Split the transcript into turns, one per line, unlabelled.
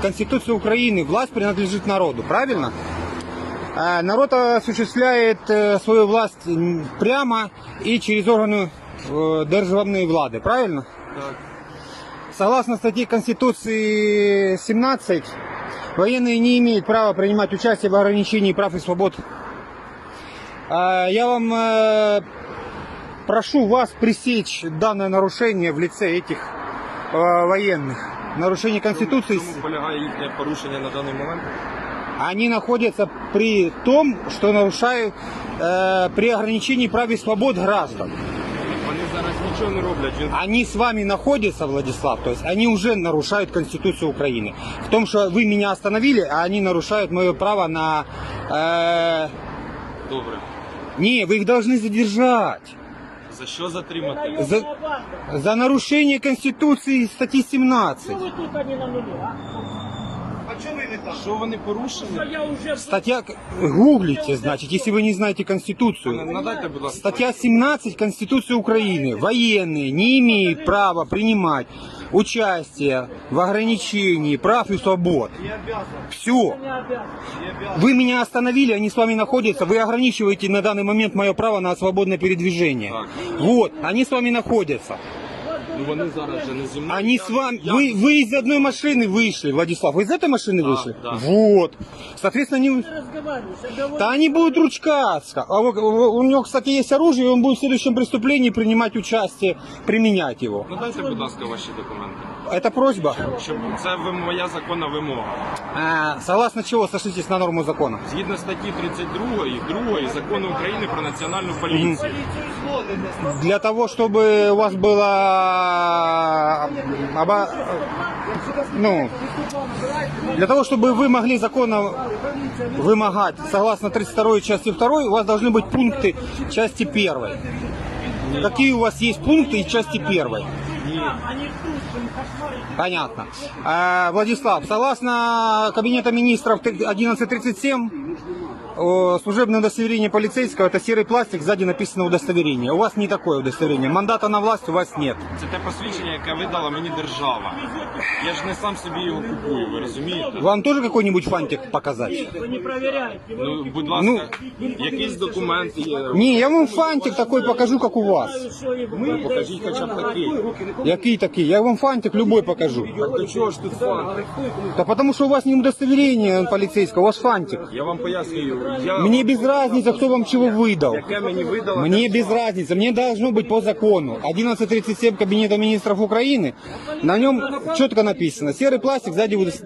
Конституция Украины, власть принадлежит народу, правильно? А Народ осуществляет э, свою власть прямо и через органы э, державной влады, правильно?
Так.
Согласно статье Конституции 17, военные не имеют права принимать участие в ограничении прав и свобод. А, Я вам э, прошу вас пресечь данное нарушение в лице этих э, военных. Нарушение Конституции.
В чому полягає їхнє порушення на даний момент?
Они находятся при том, что нарушают э, при ограничении прав и свобод граждан.
Вони зараз нічого не роблять. Він
Они с вами находятся, Владислав, то есть они уже нарушают Конституцию Украины. В том, что вы меня остановили, а они нарушают мое право на... э,
добре.
Не, вы их должны задержать.
За що затримати?
За, за нарушение Конституции статьи 17.
Что вы тут, а не?
Що вони порушили?
Я.
Статья... Гуглите, значит, если вы не знаете Конституцию.
Надайте, будь ласка.
Статья 17 Конституции Украины. Военные не имеют права принимать участие в ограничении прав и свобод. Все.
Не обязан.
Вы меня остановили, они с вами находятся, вы ограничиваете на данный момент мое право на свободное передвижение. Вот, они с вами находятся.
Ну вони зараз же не зі мною.
Они
Я-
с вами,
я-
вы, вы из одной машины вышли, Владислав, вы из этой машины
Да,
вышли?
да.
Вот. Соответственно, они...
Ты разговариваешь, а говоришь.
Да они будут ручкаться. А у- у у него, кстати, есть оружие, и он будет в следующем преступлении принимать участие, применять его.
Надайте, будь ласка, ваші документи.
Это просьба.
Щоб це ви- моя законна вимога.
А, согласно чего сошлитесь на норму закона?
Згідно статті 32 2 закону України про національну поліцію.
для того, чтобы у вас было оба- ну, для того, чтобы вы могли законно вымогать, согласно 32 части 2, у вас должны быть пункты части 1. Какие у вас есть пункты из части 1?
Там, они тут, блин, кошмарят.
Понятно. А, Владислав, согласно Кабинета министров 1137, о, служебное удостоверение полицейского это серый пластик, сзади написано удостоверение. У вас не такое удостоверение. Мандата на власть у вас нет.
Це те посвідчення, яке видала мені держава. Я ж не сам собі його купую, ви розумієте?
Вам тоже какой-нибудь фантик показать?
Вы не проверяете. Вы
Ну, будь ласка, якісь документи є.
Не, я вам фантик такой покажу, как у вас.
что и вы
Покажіть хоча б такий.
Який такие? Я вам фантик любой покажу.
Так до чого ж тут факт?
Да потому что у вас не удостоверение полицейского, у вас фантик.
Я вам пояснюю. я...
Мне без разницы, кто вам чего выдал.
Яке мені видала
Мне без разницы, мне должно быть по закону. 1137 Кабинета министров Украины, на нем четко написано, серый пластик, сзади